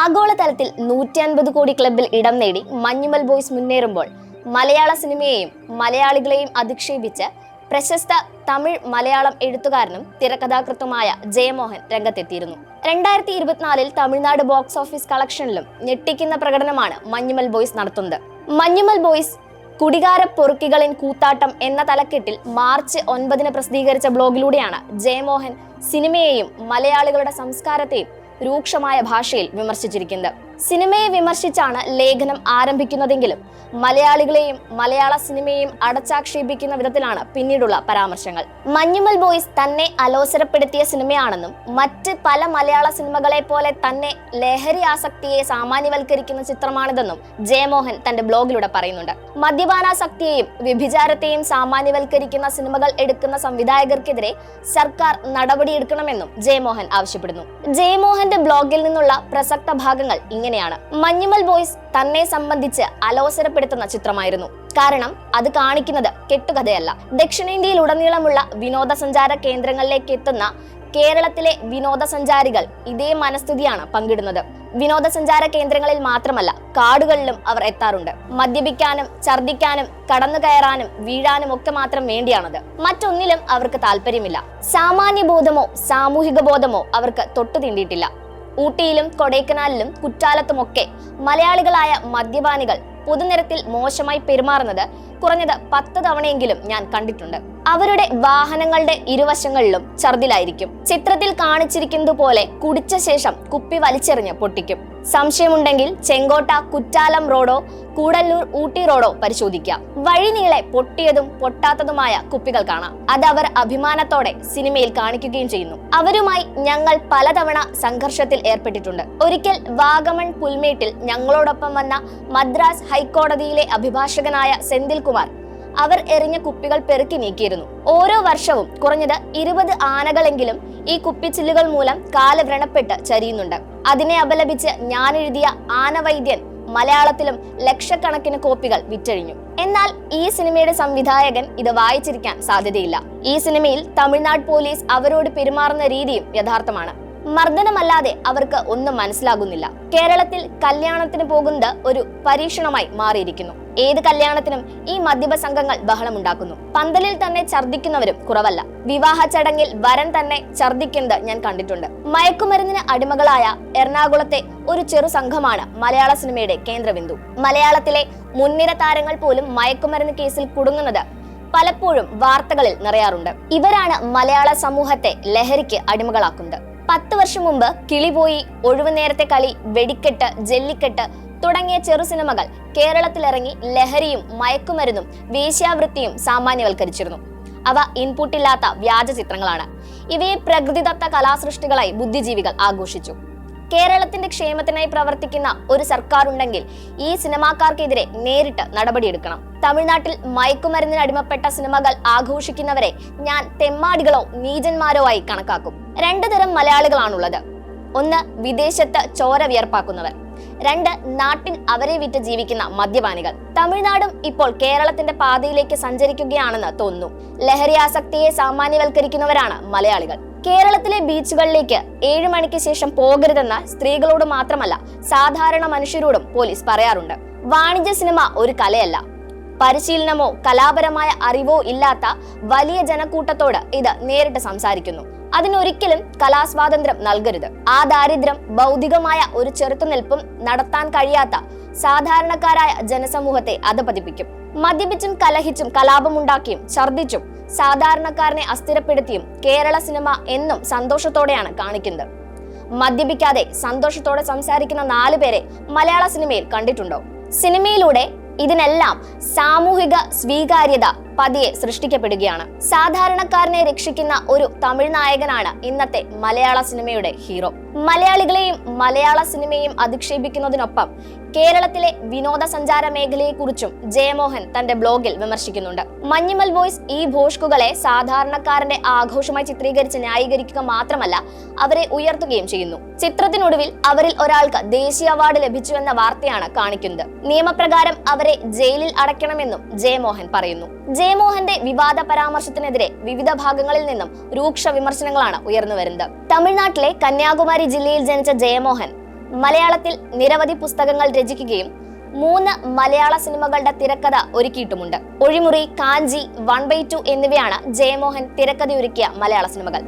ആഗോളതലത്തിൽ നൂറ്റി അൻപത് കോടി ക്ലബിൽ ഇടം നേടി മഞ്ഞുമൽ ബോയ്സ് മുന്നേറുമ്പോൾ മലയാള സിനിമയെയും മലയാളികളെയും അധിക്ഷേപിച്ച് പ്രശസ്ത തമിഴ് മലയാളം എഴുത്തുകാരനും തിരക്കഥാകൃത്തുമായ ജയമോഹൻ രംഗത്തെത്തിയിരുന്നു. രണ്ടായിരത്തി ഇരുപത്തിനാലിൽ തമിഴ്നാട് ബോക്സ് ഓഫീസ് കളക്ഷനിലും ഞെട്ടിക്കുന്ന പ്രകടനമാണ് മഞ്ഞുമൽ ബോയ്സ് നടത്തുന്നത്. മഞ്ഞുമൽ ബോയ്സ് കുടികാര പൊറുക്കികളിൻ കൂത്താട്ടം എന്ന തലക്കെട്ടിൽ മാർച്ച് ഒൻപതിന് പ്രസിദ്ധീകരിച്ച ബ്ലോഗിലൂടെയാണ് ജയമോഹൻ സിനിമയെയും മലയാളികളുടെ സംസ്കാരത്തെയും രൂക്ഷമായ ഭാഷയിൽ വിമർശിച്ചിരിക്കുന്നത്. സിനിമയെ വിമർശിച്ചാണ് ലേഖനം ആരംഭിക്കുന്നതെങ്കിലും മലയാളികളെയും മലയാള സിനിമയെയും അടച്ചാക്ഷേപിക്കുന്ന വിധത്തിലാണ് പിന്നീടുള്ള പരാമർശങ്ങൾ. മഞ്ഞുമൽ ബോയ്സ് തന്നെ അലോസരപ്പെടുത്തിയ സിനിമയാണെന്നും മറ്റ് പല മലയാള സിനിമകളെ പോലെ തന്നെ ലഹരി ആസക്തിയെ സാമാന്യവൽക്കരിക്കുന്ന ചിത്രമാണിതെന്നും ജയമോഹൻ തന്റെ ബ്ലോഗിലൂടെ പറയുന്നുണ്ട്. മദ്യപാനാസക്തിയെയും വ്യഭിചാരത്തെയും സാമാന്യവൽക്കരിക്കുന്ന സിനിമകൾ എടുക്കുന്ന സംവിധായകർക്കെതിരെ സർക്കാർ നടപടിയെടുക്കണമെന്നും ജയമോഹൻ ആവശ്യപ്പെടുന്നു. ജയമോഹന്റെ ബ്ലോഗിൽ നിന്നുള്ള പ്രസക്ത ഭാഗങ്ങൾ ഇങ്ങനെയാണ്. മഞ്ഞുമൽ ബോയ്സ് തന്നെ സംബന്ധിച്ച് അലോസരപ്പെടുത്തുന്ന ചിത്രമായിരുന്നു. കാരണം അത് കാണിക്കുന്നത് കെട്ടുകഥയല്ല. ദക്ഷിണേന്ത്യയിലുടനീളമുള്ള വിനോദസഞ്ചാര കേന്ദ്രങ്ങളിലേക്ക് എത്തുന്ന കേരളത്തിലെ വിനോദസഞ്ചാരികൾ ഇതേ മനസ്ഥിതിയാണ് പങ്കിടുന്നത്. വിനോദസഞ്ചാര കേന്ദ്രങ്ങളിൽ മാത്രമല്ല കാടുകളിലും അവർ എത്താറുണ്ട്. മദ്യപിക്കാനും ഛർദിക്കാനും കടന്നു കയറാനും വീഴാനും ഒക്കെ മാത്രം വേണ്ടിയാണത്. മറ്റൊന്നിലും അവർക്ക് താല്പര്യമില്ല. സാമാന്യ ബോധമോ സാമൂഹിക ബോധമോ അവർക്ക് തൊട്ടു തീണ്ടിയിട്ടില്ല ഊട്ടിയിലും കൊടൈക്കനാലിലും കുറ്റാലത്തുമൊക്കെ മലയാളികളായ മദ്യപാനികൾ പൊതുനിരത്തിൽ മോശമായി പെരുമാറുന്നത് കുറഞ്ഞത് പത്ത് തവണയെങ്കിലും ഞാൻ കണ്ടിട്ടുണ്ട്. അവരുടെ വാഹനങ്ങളുടെ ഇരുവശങ്ങളിലും ഛർദിലായിരിക്കും. ചിത്രത്തിൽ കാണിച്ചിരിക്കുന്നതുപോലെ കുടിച്ച ശേഷം കുപ്പി വലിച്ചെറിഞ്ഞ് പൊട്ടിക്കും. സംശയമുണ്ടെങ്കിൽ ചെങ്കോട്ട കുറ്റാലം റോഡോ കൂടല്ലൂർ ഊട്ടി റോഡോ പരിശോധിക്കാം. വഴിനീളെ പൊട്ടിയതും പൊട്ടാത്തതുമായ കുപ്പികൾ കാണാം. അത് അവർ അഭിമാനത്തോടെ സിനിമയിൽ കാണിക്കുകയും ചെയ്യുന്നു. അവരുമായി ഞങ്ങൾ പലതവണ സംഘർഷത്തിൽ ഏർപ്പെട്ടിട്ടുണ്ട്. ഒരിക്കൽ വാഗമൺ പുൽമേട്ടിൽ ഞങ്ങളോടൊപ്പം വന്ന മദ്രാസ് ഹൈക്കോടതിയിലെ അഭിഭാഷകനായ സെന്തിൽ കുമാർ അവർ എറിഞ്ഞ കുപ്പികൾ പെറുക്കി നീക്കിയിരുന്നു. ഓരോ വർഷവും കുറഞ്ഞത് ഇരുപത് ആനകളെങ്കിലും ഈ കുപ്പിച്ചില്ലുകൾ മൂലം കാലവ്രണപ്പെട്ട് ചരിയുന്നുണ്ട്. അതിനെ അപലപിച്ച് ഞാൻ എഴുതിയ ആനവൈദ്യൻ മലയാളത്തിലും ലക്ഷക്കണക്കിന് കോപ്പികൾ വിറ്റഴിഞ്ഞു. എന്നാൽ ഈ സിനിമയുടെ സംവിധായകൻ ഇത് വായിച്ചിരിക്കാൻ സാധ്യതയില്ല. ഈ സിനിമയിൽ തമിഴ്നാട് പോലീസ് അവരോട് പെരുമാറുന്ന രീതിയും യഥാർത്ഥമാണ്. മർദ്ദനമല്ലാതെ അവർക്ക് ഒന്നും മനസ്സിലാകുന്നില്ല. കേരളത്തിൽ കല്യാണത്തിന് പോകുന്നത് ഒരു പരീക്ഷണമായി മാറിയിരിക്കുന്നു. ഏത് കല്യാണത്തിനും ഈ മദ്യപ സംഘങ്ങൾ ബഹളമുണ്ടാക്കുന്നു. പന്തലിൽ തന്നെ ഛർദ്ദിക്കുന്നവരും കുറവല്ല. വിവാഹ ചടങ്ങിൽ വരൻ തന്നെ ഛർദ്ദിക്കുന്നത് ഞാൻ കണ്ടിട്ടുണ്ട്. മയക്കുമരുന്നിന് അടിമകളായ എറണാകുളത്തെ ഒരു ചെറു സംഘമാണ് മലയാള സിനിമയുടെ കേന്ദ്രബിന്ദു. മലയാളത്തിലെ മുൻനിര താരങ്ങൾ പോലും മയക്കുമരുന്ന് കേസിൽ കുടുങ്ങുന്നത് പലപ്പോഴും വാർത്തകളിൽ നിറയാറുണ്ട്. ഇവരാണ് മലയാള സമൂഹത്തെ ലഹരിക്ക് അടിമകളാക്കുന്നത്. പത്ത് വർഷം മുമ്പ് കിളിപോയി ഒഴിവു നേരത്തെ കളി വെടിക്കെട്ട് ജെല്ലിക്കെട്ട് തുടങ്ങിയ ചെറു സിനിമകൾ കേരളത്തിലിറങ്ങി ലഹരിയും മയക്കുമരുന്നും വേശ്യാവൃത്തിയും സാമാന്യവൽക്കരിച്ചിരുന്നു. അവ ഇൻപുട്ടില്ലാത്ത വ്യാജ ചിത്രങ്ങളാണ്. ഇവയെ പ്രകൃതിദത്ത കലാസൃഷ്ടികളായി ബുദ്ധിജീവികൾ ആഘോഷിച്ചു. കേരളത്തിന്റെ ക്ഷേമത്തിനായി പ്രവർത്തിക്കുന്ന ഒരു സർക്കാർ ഉണ്ടെങ്കിൽ ഈ സിനിമാക്കാർക്കെതിരെ നേരിട്ട് നടപടിയെടുക്കണം. തമിഴ്നാട്ടിൽ മയക്കുമരുന്നിന് അടിമപ്പെട്ട സിനിമകൾ ആഘോഷിക്കുന്നവരെ ഞാൻ തെമ്മാടികളോ നീചന്മാരോ ആയി കണക്കാക്കും. രണ്ടു തരം മലയാളികളാണുള്ളത്. ഒന്ന് വിദേശത്ത് ചോര വിയർപ്പാക്കുന്നവർ. രണ്ട് നാട്ടിൽ അവരെ വിറ്റ് ജീവിക്കുന്ന മദ്യപാനികൾ. തമിഴ്നാടും ഇപ്പോൾ കേരളത്തിന്റെ പാതയിലേക്ക് സഞ്ചരിക്കുകയാണെന്ന് തോന്നുന്നു. ലഹരി ആസക്തിയെ സാമാന്യവൽക്കരിക്കുന്നവരാണ് മലയാളികൾ. കേരളത്തിലെ ബീച്ചുകളിലേക്ക് ഏഴു മണിക്ക് ശേഷം പോകരുതെന്ന് സ്ത്രീകളോട് മാത്രമല്ല സാധാരണ മനുഷ്യരോടും പോലീസ് പറയാറുണ്ട്. വാണിജ്യ സിനിമ ഒരു കലയല്ല. പരിശീലനമോ കലാപരമായ അറിവോ ഇല്ലാത്ത വലിയ ജനക്കൂട്ടത്തോട് ഇത് നേരിട്ട് സംസാരിക്കുന്നു. അതിനൊരിക്കലും കലാസ്വാതന്ത്ര്യം നൽകരുത്. ആ ദാരിദ്ര്യം ഭൗതികമായ ഒരു ചെറുത്തുനിൽപ്പും നടത്താൻ കഴിയാത്ത സാധാരണക്കാരായ ജനസമൂഹത്തെ അധപതിപ്പിക്കും. മദ്യപിച്ചും കലഹിച്ചും കലാപമുണ്ടാക്കിയും ഛർദിച്ചും സാധാരണക്കാരനെ അസ്ഥിരപ്പെടുത്തിയും കേരള സിനിമ എന്നും സന്തോഷത്തോടെയാണ് കാണിക്കുന്നത്. മദ്യപിക്കാതെ സന്തോഷത്തോടെ സംസാരിക്കുന്ന നാലു പേരെ മലയാള സിനിമയിൽ കണ്ടിട്ടുണ്ടോ? സിനിമയിലൂടെ ഇതിനെല്ലാം സാമൂഹിക സ്വീകാര്യത പതിയെ സൃഷ്ടിക്കപ്പെടുകയാണ്. സാധാരണക്കാരനെ രക്ഷിക്കുന്ന ഒരു തമിഴ് നായകനാണ് ഇന്നത്തെ മലയാള സിനിമയുടെ ഹീറോ. മലയാളികളെയും മലയാള സിനിമയും അധിക്ഷേപിക്കുന്നതിനൊപ്പം കേരളത്തിലെ വിനോദസഞ്ചാര മേഖലയെക്കുറിച്ചും ജയമോഹൻ തന്റെ ബ്ലോഗിൽ വിമർശിക്കുന്നുണ്ട്. മഞ്ഞുമൽ ബോയ്സ് ഈ ഭോഷ്കുകളെ സാധാരണക്കാരന്റെ ആഘോഷമായി ചിത്രീകരിച്ച് ന്യായീകരിക്കുക മാത്രമല്ല അവരെ ഉയർത്തുകയും ചെയ്യുന്നു. ചിത്രത്തിനൊടുവിൽ അവരിൽ ഒരാൾക്ക് ദേശീയ അവാർഡ് ലഭിച്ചുവെന്ന വാർത്തയാണ് കാണിക്കുന്നത്. നിയമപ്രകാരം അവരെ ജയിലിൽ അടയ്ക്കണമെന്നും ജയമോഹൻ പറയുന്നു. ജയമോഹന്റെ വിവാദ പരാമർശത്തിനെതിരെ വിവിധ ഭാഗങ്ങളിൽ നിന്നും രൂക്ഷ വിമർശനങ്ങളാണ് ഉയർന്നു വരുന്നത്. തമിഴ്നാട്ടിലെ കന്യാകുമാരി ജില്ലയിൽ ജനിച്ച ജയമോഹൻ മലയാളത്തിൽ നിരവധി പുസ്തകങ്ങൾ രചിക്കുകയും മൂന്ന് മലയാള സിനിമകളുടെ തിരക്കഥ ഒരുക്കിയിട്ടുമുണ്ട്. Ozhimuri Kanchi one by two എന്നിവയാണ് ജയമോഹൻ തിരക്കഥയൊരുക്കിയ മലയാള സിനിമകൾ.